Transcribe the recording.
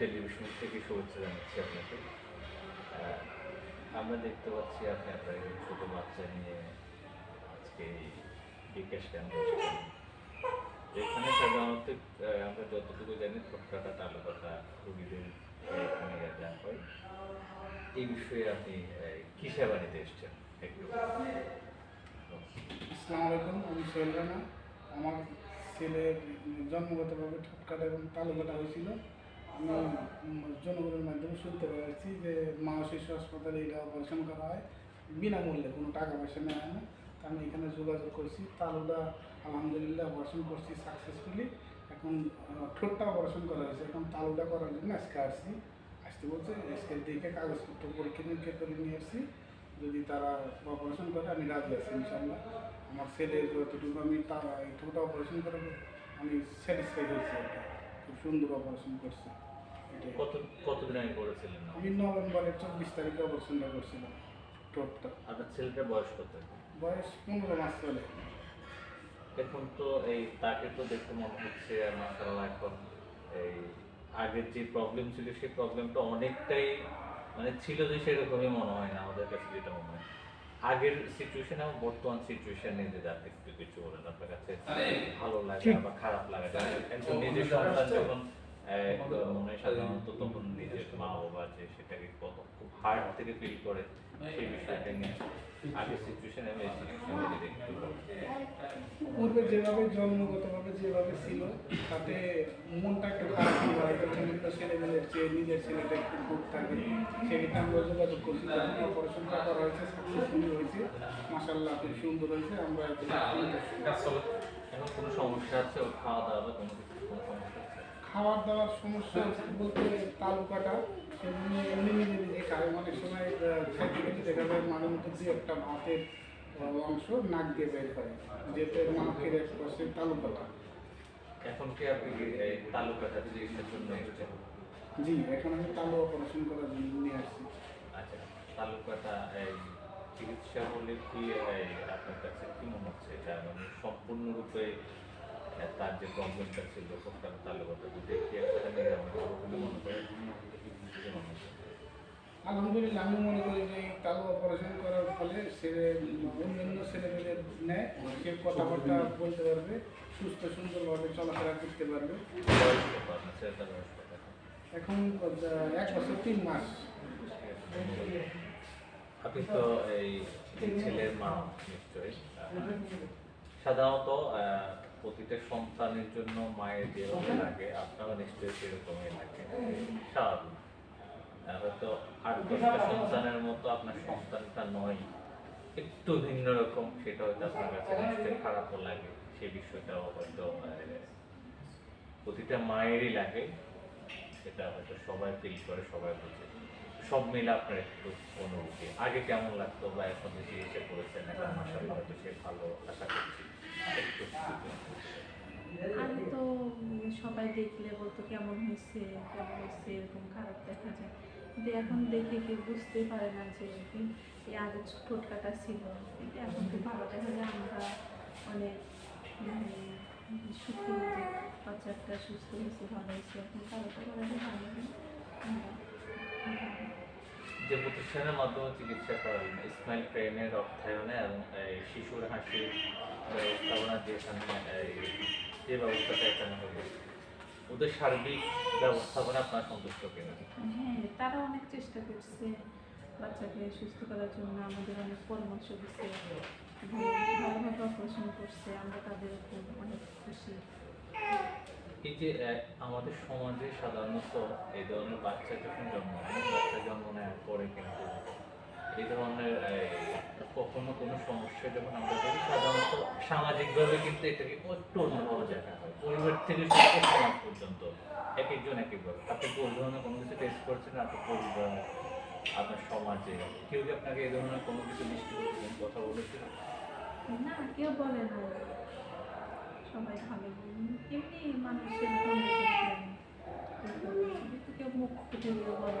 Television থেকে শুভেচ্ছা জানাচ্ছি আপনাকে। আমরা দেখতে পাচ্ছি আপনি আপনার একজন ছোট বাচ্চা নিয়ে আজকে বিকাশ কেন্দ্র। এখানে সাধারণত আমরা যতটুকু জানি ছোটকাটা তালুকাটা, রোগীদের এখানে দেওয়া হয়। এই বিষয়ে আপনি কি সেবা নিতে এসছেন? একটু আসসালামু আলাইকুম, আমি সোহেল রানা। আমার ছেলের জন্মগতভাবে ঠোঁটকাটা এবং তালুকাটা হয়েছিল। আমি জনগণের মাধ্যমে শুনতে পেরেছি যে মা শিশু হাসপাতালে এটা অপারেশন করা হয়। বিনামূল্যে, কোনো টাকা পয়সা নেওয়া হয় না আমি এখানে যোগাযোগ করছি তালুটা আলহামদুলিল্লাহ অপারেশন করছি সাকসেসফুলি এখন ঠোঁটটা অপারেশন করা হয়েছে। এখন তালুটা করার জন্য আজকে আসছি। আসতে বলছে, আজকে দেখে কাগজপত্র, পরীক্ষা নিরীক্ষা করে নিয়ে আসছি। যদি তারা অপারেশন করে, আমি রাজি আছি ইনশাল্লাহ আমার ছেলের যতটুকু আমি তারা এই ঠোঁটা অপারেশন করে আমি স্যাটিসফাই হয়েছি কি। খুব সুন্দর অপারেশন করছে। কত কতদিন আগে করেছিলেন আমি নভেম্বরের চব্বিশ তারিখে অপারেশনটা করছিলাম ঠোঁটটা। আপনার ছেলেটার বয়স কত বয়স পনেরো মাস চলে এখন তো এই তাকে তো দেখতে মনে হচ্ছে মাসাল্লাহ এখন এই আগের যে প্রবলেম ছিল সেই প্রবলেমটা অনেকটাই মানে ছিল যে সেরকমই মনে হয় না আমাদের আগের সিচুয়েশন এবং বর্তমান সিচুয়েশন নিয়ে যদি আপনি একটু কিছু বলেন আপনার কাছে। ভালো লাগে বা খারাপ লাগে। একজন নিজের সন্তান যখন আহ, মনে সাধারণত তখন মা বাবা যে সেটাকে কত খুব হার্ট থেকে ফিল করে সেই বিষয়টা নিয়ে আগের সিচুয়েশন। পূর্বে যেভাবে জন্মগতভাবে যেভাবে ছিল তাতে মনটা হয়তো বিভিন্ন ছেলেমেয়েদের চেয়ে নিজের ছেলেটা একটু খুব থাকে সেক্ষেত্রে আমরা যোগাযোগ করছি অপারেশনটা করা হয়েছে সাকসেসফুলি হয়েছে মাসাল্লাহ খুব সুন্দর হয়েছে আমরা এখন কোনো সমস্যা আছে খাওয়া দাওয়া কোনো কিছু কোনো সমস্যা খাবার দাবার সমস্যা বলতে তালুকাটা সেগুলো এমনি নিজে নিজে খায়। অনেক সময় খাইতে খেতে দেখা যায় মাঝে মধ্যে দিয়ে একটা ভাতের অংশ নাক দিয়ে বের করে যেতে নাকের এক পাশে তালুকাটা। এখন কি আপনি কি এই তালুকাটা চিকিৎসার জন্য জি এখন আমি তালু অপারেশন করার জন্য নিয়ে আসছি। আচ্ছা তালুকাটা এই চিকিৎসা হলে কি আপনার কাছে কি মনে হচ্ছে? এটা মানে সম্পূর্ণরূপে তার যে প্রবলেমটা ছিল কোনটা তালুকাটা যদি কি একটা নিরাময় হবে বলে মনে করেন কি হচ্ছে? আলহামদুলিল্লাহ আমি মনে করি যে তালু অপারেশন করার ফলে সে অন্যান্য ছেলেমেয়েদের নেয় সে কথাবার্তা বলতে পারবে সুস্থ সুন্দরভাবে চলাফেরা করতে পারবে এখন? এক বছর তিন মাস আপনি তো এই ছেলের মা নিশ্চয়ই সাধারণত প্রতিটা সন্তানের জন্য মায়ের যেরকম লাগে আপনারও নিশ্চয়ই সেরকমই লাগে স্বাভাবিক। হয়তো আট দশটা সন্তানের মতো আপনার সন্তানটা নয়। একটু ভিন্ন রকম সেটা হয়তো আপনার কাছে নিশ্চয়ই খারাপও লাগে সেই বিষয়টাও হয়তো প্রতিটা মায়েরই লাগে। সেটা হয়তো সবাই ফিল করে সবাই বুঝে। সব মিলে আপনার একটু অনুভূতি। আগে কেমন লাগতো বা এখন যে চিকিৎসা করেছেন এখন মাসাল্লাহ হয়তো সে ভালো আশা করছি। একটু সবাই দেখলে বলতো কেমন হয়েছে কেমন হয়েছে এরকম খারাপ দেখা যায়। কিন্তু এখন দেখে কেউ বুঝতে পারে না যে এই আগে ঠোঁট ছিল। কিন্তু এখন খুব ভালো দেখা যায় আমরা অনেক উম, সুখী যে বাচ্চাটা সুস্থ হয়েছে ভালো হয়েছে এখন কারোটা করাটা ভালো হয় যে প্রতিষ্ঠানের মাধ্যমে চিকিৎসা করালেন স্মাইল ট্রেনের অর্থায়নে এবং শিশুর হাসির ব্যবস্থাপনা যেখানে যে ব্যবস্থাটা এখানে হবে। ওদের সার্বিক ব্যবস্থাপনা আপনার সন্তুষ্ট কিনা? হ্যাঁ তারা অনেক চেষ্টা করছে বাচ্চাকে সুস্থ করার জন্য আমাদের অনেক পরামর্শ দিচ্ছে। এবং ভালোভাবে অপারেশন করছে আমরা তাদের উপর অনেক খুশি। এই যে আমাদের সমাজে সাধারণত এই ধরনের বাচ্চা যখন জন্ম নেয় বাচ্চা জন্ম নেওয়ার পরে কিন্তু এই ধরনের কখনো কোনো সমস্যা যখন আমরা দেখি সাধারণত সামাজিকভাবে কিন্তু এটাকে একটু অন্যভাবে দেখা হয়। পরিবার থেকে সমাজ পর্যন্ত এক একজন এক একভাবে আপনি ধরনের কোনো কিছু টেস্ট করছেন আপনার পরিবার, আপনার সমাজে, কেউ কি আপনাকে এই ধরনের কোনো কিছু করছেন কথা বলেছিল না, কেউ বলে না। সবাই ভালো এমনি মানুষের মনে কেউ মুখ বলে